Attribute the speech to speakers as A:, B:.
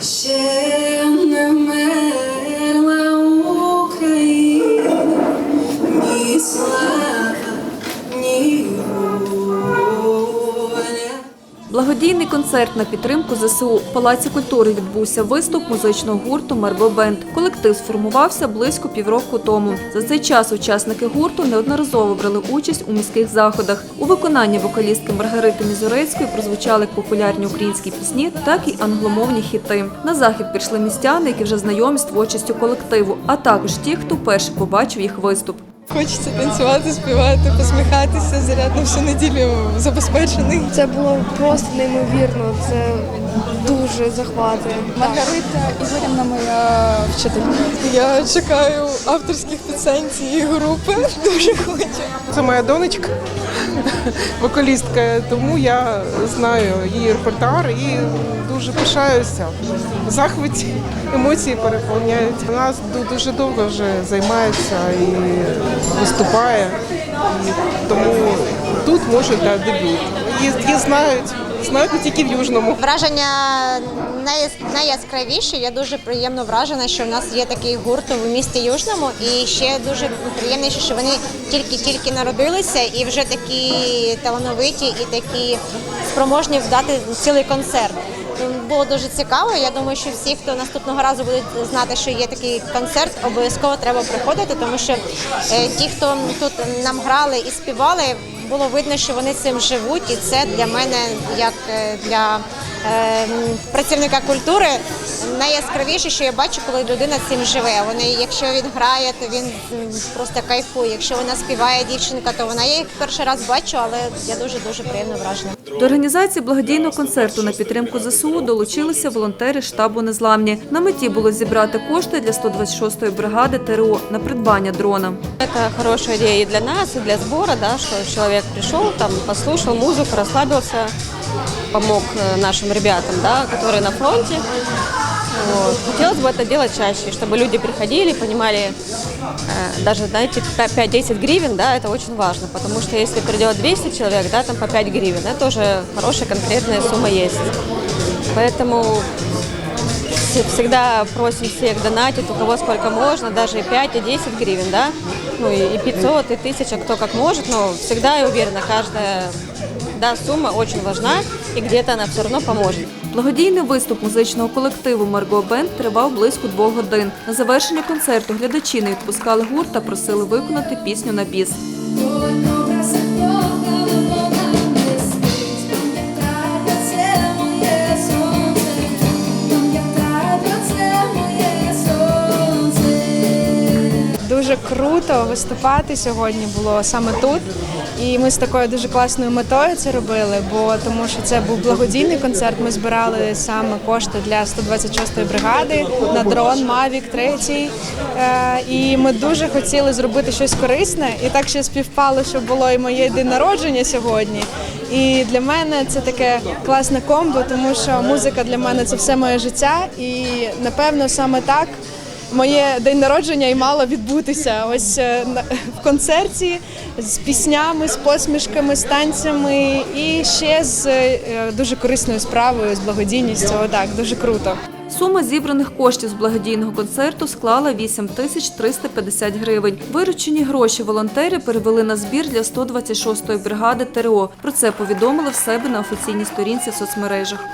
A: Ще
B: Благодійний концерт на підтримку ЗСУ в Палаці культури відбувся виступ музичного гурту Марбо Бенд. Колектив сформувався близько півроку тому. За цей час учасники гурту неодноразово брали участь у міських заходах. У виконанні вокалістки Маргарити Мізорецької прозвучали популярні українські пісні, так і англомовні хіти. На захід прийшли містяни, які вже знайомі з творчістю колективу, а також ті, хто вперше побачив їх виступ.
C: Хочеться танцювати, співати, посміхатися, заряд на всю неділю забезпечений.
D: Це було просто неймовірно. Це дуже захватує.
C: Маргарита Ігорівна моя вчителька. Я чекаю авторських пісень цієї групи. Дуже хочу.
E: Це моя донечка, вокалістка, тому я знаю її репертуар і дуже пишаюся. Захваті емоції переповняють. Вона ду- дуже довго вже займається і виступає. І тому тут може да, дебют. Її, знають, знають не тільки в Южному.
F: Враження найяс- найяскравіші. Я дуже приємно вражена, що в нас є такий гурт в місті Южному. І ще дуже приємніше, що вони тільки-тільки народилися і вже такі талановиті і такі спроможні вдати цілий концерт. Було дуже цікаво. Я думаю, що всі, хто наступного разу будуть знати, що є такий концерт, обов'язково треба приходити, тому що е, ті, хто тут нам грали і співали, було видно, що вони цим живуть, і це для мене, як е, для е, працівника культури, найяскравіше, що я бачу, коли людина цим живе. Вони, якщо він грає, то він просто кайфує. Якщо вона співає дівчинка, то вона я їх перший раз бачу, але я дуже дуже приємно вражена.
B: До організації благодійного концерту на підтримку ЗСУ долучилися волонтери штабу Незламні. На меті було зібрати кошти для 126-ї бригади ТРО на придбання дрона.
G: Это хорошая идея и для нас, и для сбора, да, что человек пришел, там, послушал музыку, расслабился, помог э, нашим ребятам, да, которые на фронте. Вот. Хотелось бы это делать чаще, чтобы люди приходили, понимали, э, даже, знаете, 5-10 гривен, да, это очень важно, потому что если придет 200 человек, да, там по 5 гривен, это уже хорошая конкретная сумма есть. Поэтому все- всегда просим всех донатить, у кого сколько можно, даже и 5, и 10 гривен, да, ну и и 500, и 1000, кто как может, но всегда я уверена, каждая да, сумма очень важна, и где-то она все равно поможет.
B: Благодійний виступ музичного колективу Марго Бенд тривав близько двох годин. На завершення концерту глядачі не відпускали гурт та просили виконати пісню на біс.
D: Дуже круто виступати сьогодні було саме тут. І ми з такою дуже класною метою це робили, бо тому що це був благодійний концерт. Ми збирали саме кошти для 126-ї бригади на дрон Mavic 3. Е, і ми дуже хотіли зробити щось корисне. І так ще співпало, що було і моє день народження сьогодні. І для мене це таке класне комбо, тому що музика для мене це все моє життя. І напевно саме так моє день народження і мало відбутися. Ось е, в концерті з піснями, з посмішками, з танцями і ще з е, дуже корисною справою, з благодійністю. Отак, дуже круто.
B: Сума зібраних коштів з благодійного концерту склала 8 тисяч 350 гривень. Виручені гроші волонтери перевели на збір для 126-ї бригади ТРО. Про це повідомили в себе на офіційній сторінці в соцмережах.